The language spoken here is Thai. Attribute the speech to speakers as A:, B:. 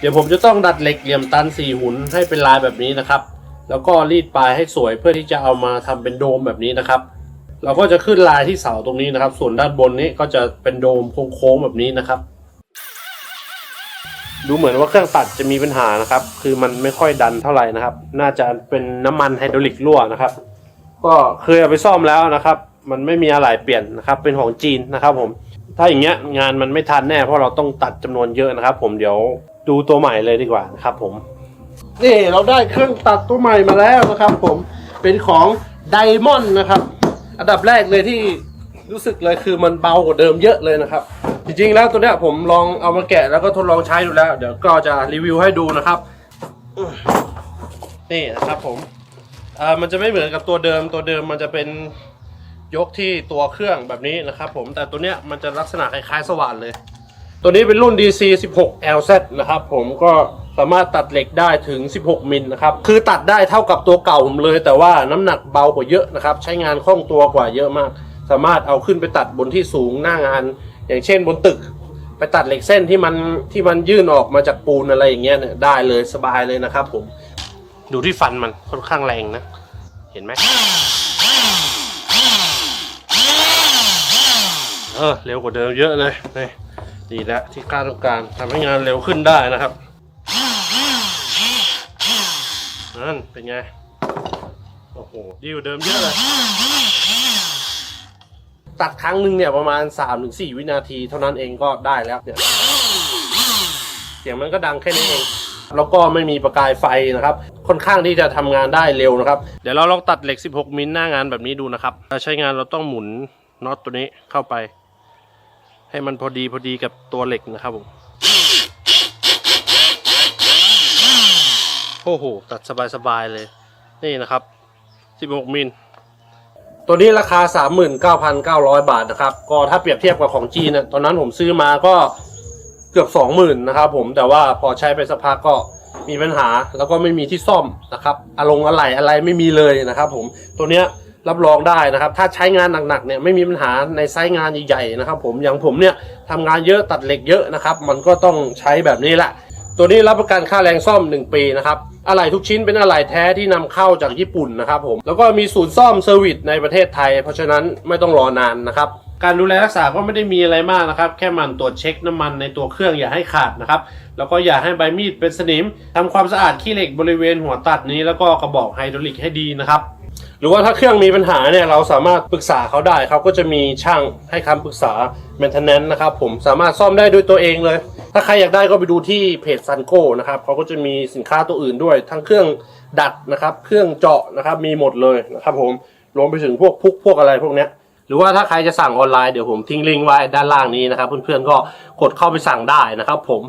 A: เดี๋ยวผมจะต้องดัดเหล็กเหลี่ยมตันสี่หุ่นให้เป็นลายแบบนี้นะครับ แล้วก็รีดปลายให้สวยเพื่อที่จะเอามาทำเป็นโดมแบบนี้นะครับ เราก็จะขึ้นลายที่เสาตรงนี้นะครับ ส่วนด้านบนนี้ก็จะเป็นโดมโค้งๆแบบนี้นะครับ ดูเหมือนว่าเครื่องตัดจะมีปัญหานะครับ คือมันไม่ค่อยดันเท่าไหร่นะครับ น่าจะเป็นน้ำมันไฮดรอลิกรั่วนะครับ ก็เคยเอาไปซ่อมแล้วนะครับ มันไม่มีอะไรเปลี่ยนนะครับ เป็นของจีนนะครับผมถ้าอย่างเงี้ยงานมันไม่ทันแน่เพราะเราต้องตัดจำนวนเยอะนะครับ ผมเดี๋ยว ดูตัวใหม่เลยดีกว่านะครับผม นี่เราได้เครื่องตัดตัวใหม่มาแล้วนะครับผมเป็นของไดมอนด์นะครับ อันดับแรกเลยที่รู้สึกเลยคือมันเบากว่าเดิมเยอะเลยนะครับ จริงๆแล้วตัวเนี้ยผมลองเอามาแกะแล้วก็ทดลองใช้ดูแล้ว เดี๋ยวก็จะรีวิวให้ดูนะครับ นี่นะครับผมอ่ามันจะไม่เหมือนกับตัวเดิมตัวเดิมมันจะเป็นยกที่ตัวเครื่องแบบนี้นะครับ ผมแต่ตัวเนี้ยมันจะลักษณะคล้ายๆสว่านเลย ตัวนี้เป็นรุ่น DC 16 LZ นะครับผมก็สามารถตัดเหล็กได้ถึง 16 มิลนะครับ คือตัดได้เท่ากับตัวเก่าผมเลย แต่ว่าน้ำหนักเบากว่าเยอะนะครับ ใช้งานคล่องตัวกว่าเยอะมาก สามารถเอาขึ้นไปตัดบนที่สูงหน้างาน อย่างเช่นบนตึก ไปตัดเหล็กเส้นที่มันที่มันยื่นออกมาจากปูนอะไรอย่างเงี้ยเนี่ยได้เลยสบายเลยนะครับผม ดูที่ฟันมันค่อนข้างแรงนะ เห็นไหมเออเร็วกว่าเดิมเยอะเลยนี่ ดีแล้วที่กล้าต้องการทำให้งานเร็วขึ้นได้นะครับนั่นเป็นไง โอ้โหดีกว่าเดิมเยอะเลยตัดครั้งหนึ่งเนี่ยประมาณ 3-4 วินาทีเท่านั้นเองก็ได้แล้วเนี่ยเสียงมันก็ดังแค่นี้เองแล้วก็ไม่มีประกายไฟนะครับ ค่อนข้างที่จะทำงานได้เร็วนะครับ เดี๋ยวเราลองตัดเหล็ก 16 มิลหน้างานแบบนี้ดูนะครับถ้าใช้งานเราต้องหมุนน็อตตัวนี้เข้าไป ให้มันพอดีพอดีกับตัวเหล็กนะครับผมโอ้โห ตัดสบายๆเลย นี่นะครับ 16 มิล ตัวนี้ราคา 39,900 บาทนะครับ ก็ถ้าเปรียบเทียบกับของจีนนะตอนนั้นผมซื้อมาก็เกือบ 20,000นะครับผม แต่ว่าพอใช้ไปสักพักก็มีปัญหา แล้วก็ไม่มีที่ซ่อมนะครับอารมณ์อะไรอะไรไม่มีเลยนะครับผม ตัวเนี้ย รับรองได้นะครับ ถ้าใช้งานหนักๆเนี่ยไม่มีปัญหาในไซต์งานใหญ่ๆนะครับ ผมอย่างผมเนี่ยทำงานเยอะตัดเหล็กเยอะนะครับ มันก็ต้องใช้แบบนี้แหละตัวนี้รับประกันค่าแรงซ่อม 1 ปีนะครับอะไหล่ทุกชิ้นเป็นอะไหล่แท้ที่นำเข้าจากญี่ปุ่นนะครับผมแล้วก็มีศูนย์ซ่อมเซอร์วิสในประเทศไทย เพราะฉะนั้นไม่ต้องรอนานนะครับการดูแลรักษาก็ไม่ได้มีอะไรมากนะครับ แค่มันตรวจเช็คน้ำมันในตัวเครื่องอย่าให้ขาดนะครับ แล้วก็อย่าให้ใบมีดเป็นสนิมทำความสะอาดขี้เหล็กบริเวณหัวตัดนี้แล้วก็กระบอกไฮดรอลิกให้ดีนะครับ หรือว่าถ้าเครื่องมีปัญหาเนี่ยเราสามารถปรึกษาเขาได้เขาก็จะมีช่างให้คำปรึกษา maintenance นะครับผมสามารถซ่อมได้ด้วยตัวเองเลย ถ้าใครอยากได้ก็ไปดูที่เพจซันโก้นะครับเขาก็จะมีสินค้าตัวอื่นด้วย ทั้งเครื่องดัดนะครับ เครื่องเจาะนะครับมีหมดเลยนะครับผมรวมไปถึงพวกพุกพวกอะไรพวกเนี้ยหรือว่าถ้าใครจะสั่งออนไลน์เดี๋ยวผมทิ้งลิงก์ไว้ด้านล่างนี้นะครับ เพื่อนๆก็กดเข้าไปสั่งได้นะครับผม